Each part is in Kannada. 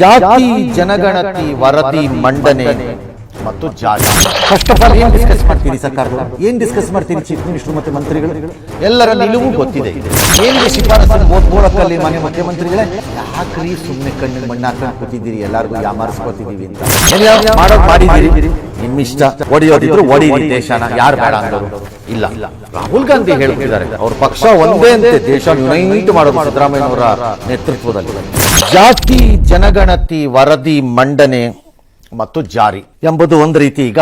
ಜಾತಿ ಜನಗಣತಿ ವರದಿ ಮಂಡನೆ. ಮತ್ತು ಜಾತಿ. ಫಸ್ಟ್ ಆಫ್ ಆಲ್ ಏನ್ ಡಿಸ್ಕಸ್ ಮಾಡ್ತೀರಿ? ಸರ್ಕಾರ ಏನ್ ಡಿಸ್ಕಸ್ ಮಾಡ್ತೀರಿ ಚೀಫ್ ಮಿನಿಸ್ಟರ್ ಮತ್ತೆ ಮಂತ್ರಿಗಳು? ಎಲ್ಲರ ನಿಲುವು ಗೊತ್ತಿದೆ. ಏನಿದೆ ಶಿಫಾರಸನ್ನು ಓದ್ಬೋಳಕ್ಕಲ್ಲಿ ಮನೆ ಮುಖ್ಯಮಂತ್ರಿಗಳೇ ಯಾಕ್ರಿ ಸುಮ್ಮನೆ ಕಣ್ಣಿಗೆ ಮಣ್ಣಾಕ ಕೂತಿದ್ದೀರಿ ಎಲ್ಲರಿಗೂ ಯಾಮಾರಿಸ್ಕೊತಿದೀವಿ ಅಂತ. ಏನ್ ಮಾಡೋದು ಮಾಡಿದ್ದೀರಿ. ಇಷ್ಟ ಒಡೆಯೋದಿದ್ರು ಒಡೀರಿ ದೇಶನ ಯಾರು ಬೇಡ ಅಂದರು? ಇಲ್ಲ. ರಾಹುಲ್ ಗಾಂಧಿ ಹೇಳ್ತಿದ್ದಾರೆ. ಅವ್ರ ಪಕ್ಷ ಒಂದೇ ಅಂತೆ ದೇಶ ಯುನೈಟ್ ಮಾಡೋದು. ಸಿದ್ದರಾಮಯ್ಯನವರ ನೇತೃತ್ವದಲ್ಲಿ. ಜಾತಿ ಜನಗಣತಿ ವರದಿ ಮಂಡನೆ ಮತ್ತು ಜಾರಿ ಎಂಬುದು ಒಂದು ರೀತಿ ಈಗ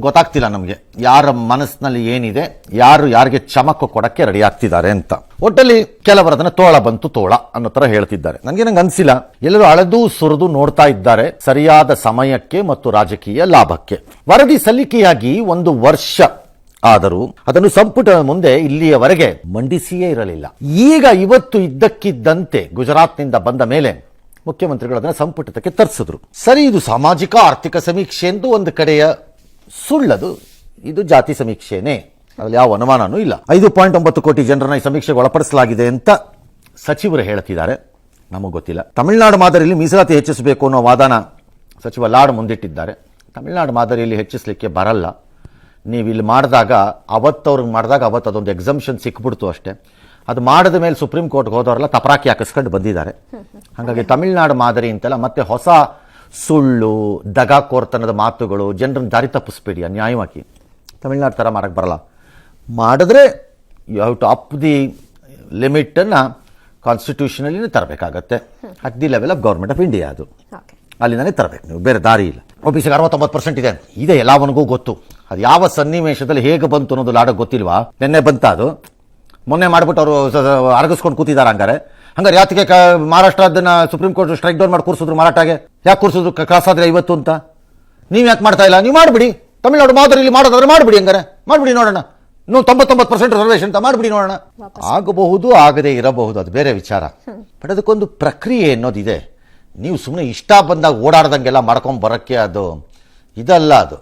ಗೊತ್ತಾಗ್ತಿಲ್ಲ ನಮಗೆ. ಯಾರ ಮನಸ್ಸಿನಲ್ಲಿ ಏನಿದೆ, ಯಾರು ಯಾರಿಗೆ ಚಮಕ ಕೊಡಕ್ಕೆ ರೆಡಿ ಆಗ್ತಿದ್ದಾರೆ ಅಂತ. ಒಟ್ಟಲ್ಲಿ ಕೆಲವರದನ್ನ ತೋಳ ಬಂತು ತೋಳ ಅನ್ನೋ ತರ ಹೇಳ್ತಿದ್ದಾರೆ. ನನಗೆ ನಂಗೆ ಅನ್ಸಿಲ್ಲ. ಎಲ್ಲರೂ ಅಳೆದು ಸುರಿದು ನೋಡ್ತಾ ಇದ್ದಾರೆ ಸರಿಯಾದ ಸಮಯಕ್ಕೆ ಮತ್ತು ರಾಜಕೀಯ ಲಾಭಕ್ಕೆ. ವರದಿ ಸಲ್ಲಿಕೆಯಾಗಿ ಒಂದು ವರ್ಷ ಆದರೂ ಅದನ್ನು ಸಂಪುಟ ಮುಂದೆ ಇಲ್ಲಿಯವರೆಗೆ ಮಂಡಿಸಿಯೇ ಇರಲಿಲ್ಲ. ಈಗ ಇವತ್ತು ಇದ್ದಕ್ಕಿದ್ದಂತೆ ಗುಜರಾತ್ನಿಂದ ಬಂದ ಮೇಲೆ ಮುಖ್ಯಮಂತ್ರಿಗಳು ಅದನ್ನು ಸಂಪುಟಕ್ಕೆ ತರಿಸಿದ್ರು. ಸರಿ, ಇದು ಸಾಮಾಜಿಕ ಆರ್ಥಿಕ ಸಮೀಕ್ಷೆ ಎಂದು ಒಂದು ಕಡೆಯ ಸುಳ್ಳದು. ಇದು ಜಾತಿ ಸಮೀಕ್ಷೆನೇ. ಅದರಲ್ಲಿ ಯಾವ ಅನುಮಾನನೂ ಇಲ್ಲ. ಐದು ಪಾಯಿಂಟ್ ಒಂಬತ್ತು ಕೋಟಿ ಜನರನ್ನ ಈ ಸಮೀಕ್ಷೆಗೆ ಒಳಪಡಿಸಲಾಗಿದೆ ಅಂತ ಸಚಿವರು ಹೇಳ್ತಿದ್ದಾರೆ. ನಮಗೆ ಗೊತ್ತಿಲ್ಲ. ತಮಿಳುನಾಡು ಮಾದರಿಯಲ್ಲಿ ಮೀಸಲಾತಿ ಹೆಚ್ಚಿಸಬೇಕು ಅನ್ನೋ ವಾದನ ಸಚಿವ ಲಾಡ್ ಮುಂದಿಟ್ಟಿದ್ದಾರೆ. ತಮಿಳುನಾಡು ಮಾದರಿಯಲ್ಲಿ ಹೆಚ್ಚಿಸಲಿಕ್ಕೆ ಬರಲ್ಲ. ನೀವು ಇಲ್ಲಿ ಮಾಡಿದಾಗ ಅವತ್ತವ್ರಿಗೆ ಮಾಡಿದಾಗ ಅವತ್ತು ಅದೊಂದು ಎಕ್ಸಮ್ಷನ್ ಸಿಕ್ಬಿಡ್ತು ಅಷ್ಟೇ. ಅದು ಮಾಡಿದ ಮೇಲೆ ಸುಪ್ರೀಂ ಕೋರ್ಟ್ಗೆ ಹೋದವರೆಲ್ಲ ತಪರಾಕಿ ಹಾಕಿಸ್ಕೊಂಡು ಬಂದಿದ್ದಾರೆ. ಹಾಗಾಗಿ ತಮಿಳುನಾಡು ಮಾದರಿ ಅಂತೆಲ್ಲ ಮತ್ತೆ ಹೊಸ ಸುಳ್ಳು ದಗಾಕೋರ್ತನದ ಮಾತುಗಳು ಜನರನ್ನು ದಾರಿ ತಪ್ಪಿಸ್ಬೇಡಿ ಅನ್ಯಾಯವಾಗಿ. ತಮಿಳ್ನಾಡು ಥರ ಮಾಡೋಕ್ಕೆ ಬರಲ್ಲ. ಮಾಡಿದ್ರೆ you have to up the ಲಿಮಿಟನ್ನು ಕಾನ್ಸ್ಟಿಟ್ಯೂಷನಲ್ಲಿ ತರಬೇಕಾಗತ್ತೆ. At the level of government of India ಅದು. ಅಲ್ಲಿಂದನೇ ತರಬೇಕು ನೀವು ಬೇರೆ ದಾರಿ ಇಲ್ಲ. ಒಬಿಸಿಗೆ ಅರವತ್ತೊಂಬತ್ತು ಪರ್ಸೆಂಟ್ ಇದೆ. ಇದೆ ಎಲ್ಲವನಿಗೂ ಗೊತ್ತು. ಅದು ಯಾವ ಸನ್ನಿವೇಶದಲ್ಲಿ ಹೇಗೆ ಬಂತು ಅನ್ನೋದು ಲಾಡಕ್ಕೆ ಗೊತ್ತಿಲ್ವಾ? ನಿನ್ನೆ ಬಂತ ಅದು? ಮೊನ್ನೆ ಮಾಡ್ಬಿಟ್ಟು ಅವರು ಅರಗಿಸ್ಕೊಂಡು ಕೂತಿದ್ದಾರೆ ಹಂಗಾರೆ. ಹಂಗಾರೆ ಯಾತಿಗೆ ಕ ಮಹಾರಾಷ್ಟ್ರ ಅದನ್ನ ಸುಪ್ರೀಂ ಕೋರ್ಟ್ ಸ್ಟ್ರೈಕ್ ಡೌನ್ ಮಾಡಿ ಕೂರಿಸಿದ್ರು ಮರಾಠಾಗೆ. ಯಾಕೆ ಕೂರಿಸಿದ್ರು? ಕ್ರಾಸ್ ಆದರೆ ಇವತ್ತು ಅಂತ. ನೀವು ಯಾಕೆ ಮಾಡ್ತಾ ಇಲ್ಲ? ನೀವು ಮಾಡಿಬಿಡಿ. ತಮಿಳ್ನಾಡು ಮಾದರಿಯಲ್ಲಿ ಮಾಡೋದಾದ್ರೆ ಮಾಡಿಬಿಡಿ ಹಂಗಾರೆ. ಮಾಡಿಬಿಡಿ ನೋಡೋಣ. ನೀವು ತೊಂಬತ್ತೊಂಬತ್ತು ಪರ್ಸೆಂಟ್ ರಿಸರ್ವೇಷನ್ ಅಂತ ಮಾಡಿಬಿಡಿ ನೋಡೋಣ. ಆಗಬಹುದು ಆಗದೆ ಇರಬಹುದು ಅದು ಬೇರೆ ವಿಚಾರ. ಬಟ್ ಅದಕ್ಕೊಂದು ಪ್ರಕ್ರಿಯೆ ಅನ್ನೋದಿದೆ. ನೀವು ಸುಮ್ಮನೆ ಇಷ್ಟ ಬಂದಾಗ ಓಡಾಡ್ದಂಗೆಲ್ಲ ಮಾಡ್ಕೊಂಡು ಬರೋಕ್ಕೆ ಅದು ಇದಲ್ಲ ಅದು.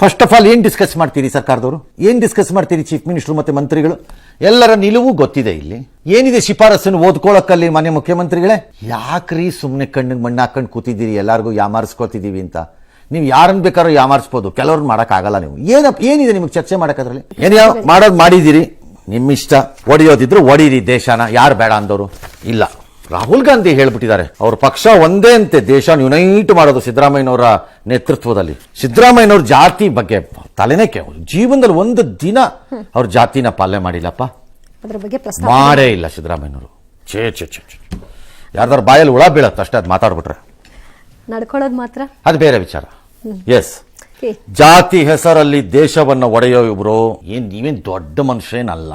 ಫಸ್ಟ್ ಆಫ್ ಆಲ್ ಏನು ಡಿಸ್ಕಸ್ ಮಾಡ್ತೀರಿ ಸರ್ಕಾರದವರು? ಏನು ಡಿಸ್ಕಸ್ ಮಾಡ್ತೀರಿ ಚೀಫ್ ಮಿನಿಸ್ಟರ್ ಮತ್ತು ಮಂತ್ರಿಗಳು? ಎಲ್ಲರ ನಿಲುವು ಗೊತ್ತಿದೆ ಇಲ್ಲಿ. ಏನಿದೆ ಶಿಫಾರಸನ್ನು ಓದ್ಕೊಳಕ್ಕಲ್ಲಿ ಮನೆ ಮುಖ್ಯಮಂತ್ರಿಗಳೇ? ಯಾಕ್ರಿ ಸುಮ್ಮನೆ ಕಣ್ಣಿಗೆ ಮಣ್ಣು ಹಾಕೊಂಡು ಕೂತಿದ್ದೀರಿ ಎಲ್ಲರಿಗೂ ಯಾಮಾರಿಸ್ಕೊತಿದ್ದೀವಿ ಅಂತ? ನೀವು ಯಾರನ್ನ ಬೇಕಾದ್ರೂ ಯಾಮಾರಿಸ್ಬೋದು ಕೆಲವ್ರು ಮಾಡೋಕ್ಕಾಗಲ್ಲ ನೀವು. ಏನಪ್ಪ ಏನಿದೆ ನಿಮಗೆ ಚರ್ಚೆ ಮಾಡೋಕ್ಕದ್ರಲ್ಲಿ? ಏನು ಯಾವ ಮಾಡೋದು ಮಾಡಿದ್ದೀರಿ? ನಿಮ್ಮಿಷ್ಟ ಒಡೆಯೋದಿದ್ರು ಒಡೀರಿ ದೇಶನ ಯಾರು ಬೇಡ ಅಂದವರು ಇಲ್ಲ. ರಾಹುಲ್ ಗಾಂಧಿ ಹೇಳ್ಬಿಟ್ಟಿದ್ದಾರೆ. ಅವ್ರ ಪಕ್ಷ ಒಂದೇ ಅಂತೆ ದೇಶ ಯುನೈಟ್ ಮಾಡೋದು ಸಿದ್ದರಾಮಯ್ಯನವರ ನೇತೃತ್ವದಲ್ಲಿ. ಸಿದ್ದರಾಮಯ್ಯನವ್ರ ಜಾತಿ ಬಗ್ಗೆ ತಲೆನೇ ಕೇವಲ ಜೀವನದಲ್ಲಿ ಒಂದು ದಿನ ಅವ್ರ ಜಾತಿನ ಪಾಲನೆ ಮಾಡಿಲ್ಲಪ್ಪ. ಅದ್ರ ಬಗ್ಗೆ ಮಾಡೇ. ಇಲ್ಲ ಸಿದ್ದರಾಮಯ್ಯನವರು. ಛೇ ಛೇ ಛೇ ಛೇ. ಯಾರ್ದಾರು ಬಾಯಲ್ಲಿ ಹುಳ ಬೀಳತ್ತೆ ಅಷ್ಟೇ ಅದು ಮಾತಾಡ್ಬಿಟ್ರೆ. ನಡ್ಕೊಳ್ಳೋದು ಮಾತ್ರ? ಅದು ಬೇರೆ ವಿಚಾರ. ಎಸ್ ಜಾತಿ ಹೆಸರಲ್ಲಿ ದೇಶವನ್ನು ಒಡೆಯೋ ಇಬ್ರು ಏನ್ ನೀವೇನ್ ದೊಡ್ಡ ಮನುಷ್ಯನಲ್ಲ.